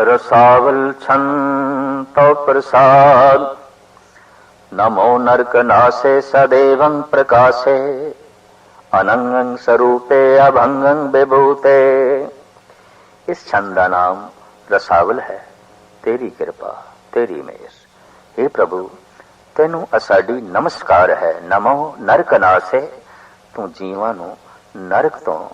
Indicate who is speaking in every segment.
Speaker 1: ਰਸਾਵਲ ਛੰਤੋ ਪ੍ਰਸਾਦ। ਨਮੋ ਨਰਕ ਨਾਸੇ ਸਦੇਵੰ ਪ੍ਰਕਾਸ਼ੇ, ਅਨੰਗੰ ਸਰੂਪੇ ਅਭੰਗੰ ਵਿਭੂਤੇ ਇਸ ਛੰਦ ਦਾ ਨਾਮ ਰਸਾਵਲ ਹੈ। ਤੇਰੀ ਕਿਰਪਾ, ਤੇਰੀ ਮਿਹਰ हे ਪ੍ਰਭੂ, ਤੈਨੂੰ ਅਸਾਡੀ ਨਮਸਕਾਰ ਹੈ। ਨਮੋ ਨਰਕ ਨਾਸੇ, ਤੂੰ ਜੀਵਾਂ ਨੂੰ ਨਰਕ ਤੋਂ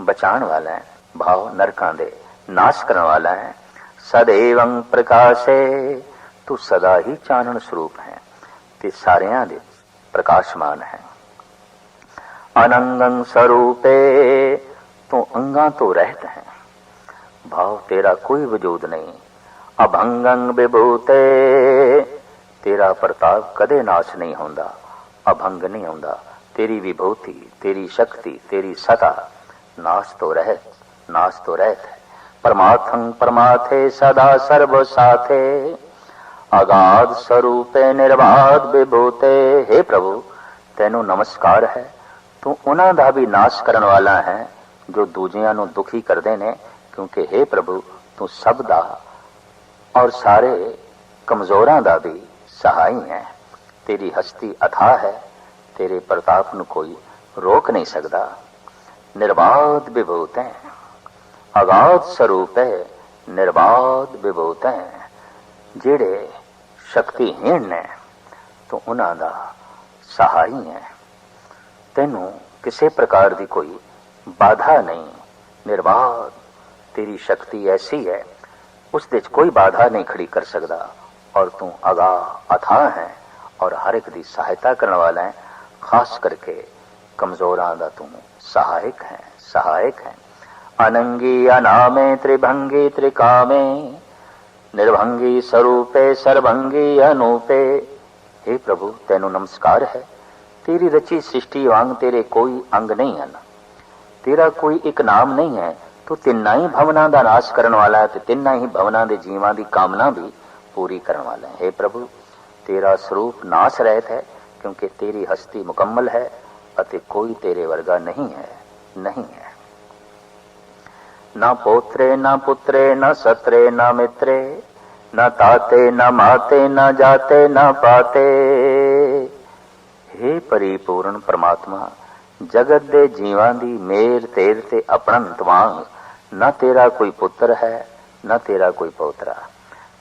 Speaker 1: ਬਚਾਉਣ ਵਾਲਾ ਹੈ। ਭਾਵ ਨਰਕਾਂ ਦੇ ਨਾਸ਼ ਕਰਨ ਵਾਲਾ ਹੈ। ਸਦੇਵੰ ਪ੍ਰਕਾਸ਼ੇ, ਤੂੰ ਸਦਾ ਹੀ ਚਾਨਣ ਸਰੂਪ ਹੈ ਤੇ ਸਾਰਿਆਂ ਦੇ ਪ੍ਰਕਾਸ਼ਮਾਨ ਹੈ। ਅਨੰਗੰ ਸਰੂਪੇ, ਤੂੰ ਅੰਗਾਂ ਤੋਂ ਰਹਿਤ ਹੈ। ਭਾਵ ਤੇਰਾ ਕੋਈ ਵਜੂਦ ਨਹੀਂ, ਅਭੰਗੰ ਵਿਭੂਤੇ ਤੇਰਾ ਪ੍ਰਤਾਪ ਕਦੇ ਨਾਸ਼ ਨਹੀਂ ਹੁੰਦਾ, ਅਭੰਗ ਨਹੀਂ ਹੁੰਦਾ ਤੇਰੀ ਵਿਭੂਤੀ, ਤੇਰੀ ਸ਼ਕਤੀ, ਤੇਰੀ ਸਤਾ ਨਾਸ਼ ਤੋਂ ਰਹਿਤ, ਨਾਸ਼ ਤੋਂ ਰਹਿਤ ਹੈ। ਪਰਮਾਤਮੰ ਪਰਮਾਥੇ ਸਦਾ ਸਰਬ ਸਾਥੇ। ਅਗਾਧ ਸਰੂਪੇ ਨਿਰਵਾਦ ਵਿਭੂਤੇ हे ਪ੍ਰਭੂ, ਤੈਨੂੰ ਨਮਸਕਾਰ ਹੈ। ਤੂੰ ਉਹਨਾਂ ਦਾ ਵੀ ਨਾਸ਼ ਕਰਨ ਵਾਲਾ ਹੈ, ਜੋ ਦੂਜਿਆਂ ਨੂੰ ਦੁਖੀ ਕਰਦੇ ਨੇ, ਕਿਉਂਕਿ हे ਪ੍ਰਭੂ, ਤੂੰ ਸਭ ਦਾ ਔਰ ਸਾਰੇ ਕਮਜ਼ੋਰਾਂ ਦਾ ਵੀ ਸਹਾਈ ਹੈ। ਤੇਰੀ ਹਸਤੀ ਅਥਾ ਹੈ, ਤੇਰੇ ਪ੍ਰਤਾਪ ਨੂੰ ਕੋਈ ਰੋਕ ਨਹੀਂ ਸਕਦਾ। ਨਿਰਬਾਧ ਵਿਭੂਤੇ ਹੈ ਅਗਾਧ ਸਰੂਪ ਹੈ ਨਿਰਬਾਧ ਵਿਭੂਤ ਹੈ, ਜਿਹੜੇ ਸ਼ਕਤੀਹੀਣ ਨੇ, ਤੂੰ ਉਹਨਾਂ ਦਾ ਸਹਾਈ ਹੈ। ਤੈਨੂੰ ਕਿਸੇ ਪ੍ਰਕਾਰ ਦੀ ਕੋਈ ਬਾਧਾ ਨਹੀਂ ਨਿਰਬਾਧ ਤੇਰੀ ਸ਼ਕਤੀ ਐਸੀ ਹੈ, ਉਸ ਦੇ ਕੋਈ ਬਾਧਾ ਨਹੀਂ ਖੜੀ ਕਰ ਸਕਦਾ, ਔਰ ਤੂੰ ਅਗਾ ਅਥਾ ਹੈ, ਔਰ ਹਰ ਇੱਕ ਦੀ ਸਹਾਇਤਾ ਕਰਨ ਵਾਲਾ ਹੈ, ਖਾਸ ਕਰਕੇ ਕਮਜ਼ੋਰਾਂ ਦਾ ਤੂੰ ਸਹਾਇਕ ਹੈ ਸਹਾਇਕ ਹੈ। ਅਨੰਗੀ ਅਨਾਮੇ ਤ੍ਰਿਭੰਗੀ ਤ੍ਰਿਕਾਮੇ ਨਿਰਭੰਗੀ ਸਰੂਪੇ ਸਰਭੰਗੀ ਅਨੂਪੇ हे ਪ੍ਰਭੂ ਤੈਨੂੰ ਨਮਸਕਾਰ ਹੈ ਤੇਰੀ ਰਚੀ ਸ੍ਰਿਸ਼ਟੀ ਵਾਂਗ ਤੇਰੇ ਕੋਈ ਅੰਗ ਨਹੀਂ ਹਨ ਤੇਰਾ ਕੋਈ ਇੱਕ ਨਾਮ ਨਹੀਂ ਹੈ ਤੂੰ ਤਿੰਨਾਂ ਹੀ ਭਵਨਾਂ ਦਾ ਨਾਸ਼ ਕਰਨ ਵਾਲਾ ਹੈ ਤੇ ਤਿੰਨਾਂ ਹੀ ਭਵਨਾਂ ਦੇ ਜੀਵਾਂ ਦੀ ਕਾਮਨਾ ਵੀ ਪੂਰੀ ਕਰਨ ਵਾਲਾ ਹੈ हे। ਪ੍ਰਭੂ ਤੇਰਾ ਸਰੂਪ ਨਾਸ਼ ਰਹਿਤ ਹੈ ਕਿਉਂਕਿ ਤੇਰੀ ਹਸਤੀ ਮੁਕੰਮਲ ਹੈ ਅਤੇ ਕੋਈ ਤੇਰੇ ਵਰਗਾ ਨਹੀਂ ਹੈ ਨਹੀਂ ਹੈ ਨਾ ਪੋਤਰੇ, ਨਾ ਪੁੱਤਰੇ, ਨਾ ਸਤਰੇ, ਨਾ ਮਿੱਤਰੇ, ਨਾ ਤਾਤੇ ਨਾ ਮਾਤੇ, ਨਾ ਜਾਤੇ, ਨਾ ਪਾਤੇ। हे ਪਰਿਪੂਰਨ ਪਰਮਾਤਮਾ, ਜਗਤ ਦੇ ਜੀਵਾਂ ਦੀ ਮੇਰ, ਤੇਰ ਤੇ ਅਪਣੰਤ ਵਾਂਗ ਨਾ ਤੇਰਾ ਕੋਈ ਪੁੱਤਰ ਹੈ, ਨਾ ਤੇਰਾ ਕੋਈ ਪੋਤਰਾ,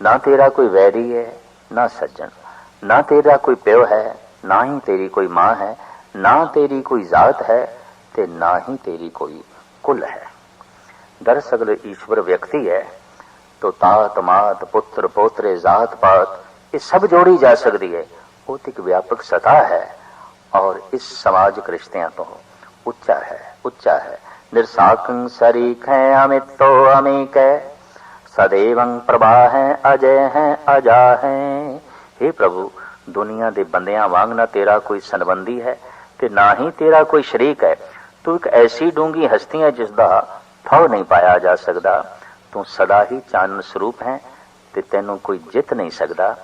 Speaker 1: ਨਾ ਤੇਰਾ ਕੋਈ ਵੈਰੀ ਹੈ, ਨਾ ਸੱਜਣ, ਨਾ ਤੇਰਾ ਕੋਈ ਪਿਓ ਹੈ, ਨਾ ਹੀ ਤੇਰੀ ਕੋਈ ਮਾਂ ਹੈ, ਨਾ ਤੇਰੀ ਕੋਈ ਜ਼ਾਤ ਹੈ ਤੇ ਨਾ ਹੀ ਤੇਰੀ ਕੋਈ ਕੁਲ ਹੈ। ਦਰਅਸਲ ਈਸ਼ਵਰ ਵਿਅਕਤੀ ਹੈ तो तात मात पुत्र पोत्रे जात पात ये सब जोड़ी जा सकती है वो तो एक व्यापक सतह है और इस सामाजिक रिश्तियां तो उच्चा है उच्चा है निरसाकं सरीख है अमित तो अमीक है सदैवं प्रभा है अजय है अजा है हे प्रभु दुनिया ਦੇ ਬੰਦਿਆਂ ਵਾਂਗ ਨਾ ਤੇਰਾ ਕੋਈ ਸੰਬੰਧੀ ਹੈ ਤੇ ਨਾ ਹੀ ਤੇਰਾ ਕੋਈ ਸ਼ਰੀਕ ਹੈ ਤੂੰ ਇੱਕ ਐਸੀ ਡੂੰਗੀ ਹਸਤੀ ਹੈ ਜਿਸ ਦਾ ਥਾਉ ਨਹੀਂ ਪਾਇਆ ਜਾ ਸਕਦਾ। ਤੂੰ ਸਦਾ ਹੀ ਚਾਨਣ ਸਰੂਪ ਹੈ ਤੇ ਤੈਨੂੰ ਕੋਈ ਜਿੱਤ ਨਹੀਂ ਸਕਦਾ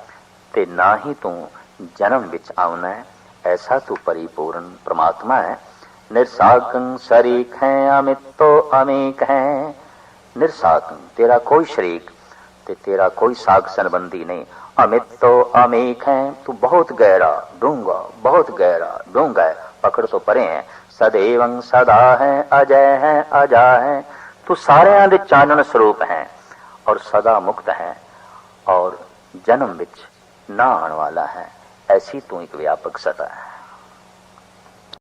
Speaker 1: ਤੇ ਨਾ ਹੀ ਤੂੰ ਜਨਮ ਵਿੱਚ ਆਉਣਾ ਹੈ। ਐਸਾ ਤੂੰ ਪਰਿਪੂਰਨ ਪ੍ਰਮਾਤਮਾ ਹੈ। ਨਿਰਸਾਕੰ ਸ਼ਰੀਕ ਹੈ, ਅਮਿਤੋ ਅਮੀਕ ਹੈ। ਨਿਰਸਾਕੰ, ਤੇਰਾ ਕੋਈ ਸ਼ਰੀਕ ਤੇ ਤੇਰਾ ਕੋਈ ਸਾਖ ਸੰਬੰਧੀ ਨਹੀਂ। ਅਮਿਤੋ ਅਮੀਕ ਹੈ, ਤੂੰ ਬਹੁਤ ਗਹਿਰਾ ਡੂੰਗਾ ਬਹੁਤ ਗਹਿਰਾ ਡੂੰਗਾ ਹੈ। ਪਕੜ ਤੋਂ ਪਰੇ ਹੈ। ਸदैवं ਸਦਾ ਹੈ, ਅਜੈ ਹੈ, ਅਜਾ ਹੈ। ਤੂੰ ਸਾਰਿਆਂ ਦੇ ਚਾਨਣ ਸਰੂਪ ਹੈ ਔਰ ਸਦਾ ਮੁਕਤ ਹੈ ਔਰ ਜਨਮ ਵਿੱਚ ਨਾ ਆਉਣ ਵਾਲਾ ਹੈ। ਐਸੀ ਤੂੰ ਇੱਕ ਵਿਆਪਕ ਸਤਾ ਹੈ।